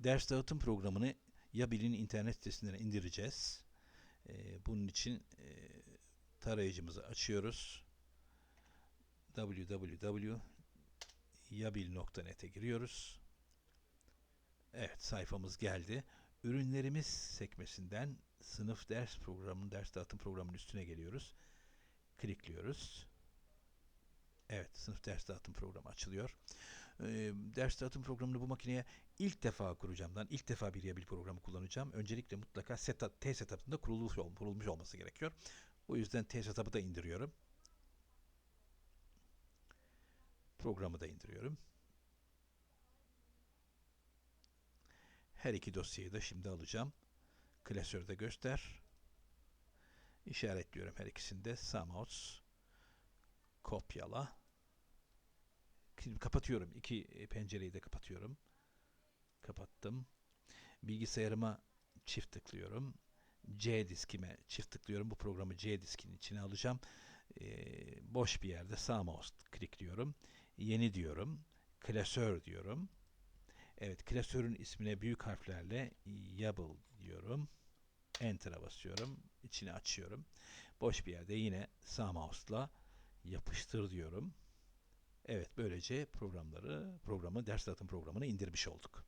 ders dağıtım programını Yabil'in internet sitesinden indireceğiz. Ee, bunun için e, tarayıcımızı açıyoruz. www.yabil.net'e giriyoruz. Evet sayfamız geldi. Ürünlerimiz sekmesinden sınıf ders programının ders dağıtım programının üstüne geliyoruz. Klikliyoruz. Evet, sınıf ders dağıtım programı açılıyor. Ders dağıtım programını bu makineye ilk defa kuracağımdan, ilk defa bir Yabil programı kullanacağım. Öncelikle mutlaka setup, T setup'ında kurulmuş, kurulmuş olması gerekiyor. O yüzden T setup'ı da indiriyorum. Programı da indiriyorum. Her iki dosyayı da şimdi alacağım. Klasörde göster. İşaretliyorum her ikisinde. Sağ mouse kopyala. Kapatıyorum. İki e, pencereyi de kapatıyorum. Kapattım. Bilgisayarıma çift tıklıyorum. C diskime çift tıklıyorum. Bu programı C diskin içine alacağım. Ee, boş bir yerde sağ mouse klikliyorum. Yeni diyorum. Klasör diyorum. Evet, klasörün ismine büyük harflerle Yabble diyorum. Enter'a basıyorum. İçini açıyorum. Boş bir yerde yine sağ mouse'la yapıştır diyorum. Evet böylece programları, programı, ders dağıtım programını indirmiş olduk.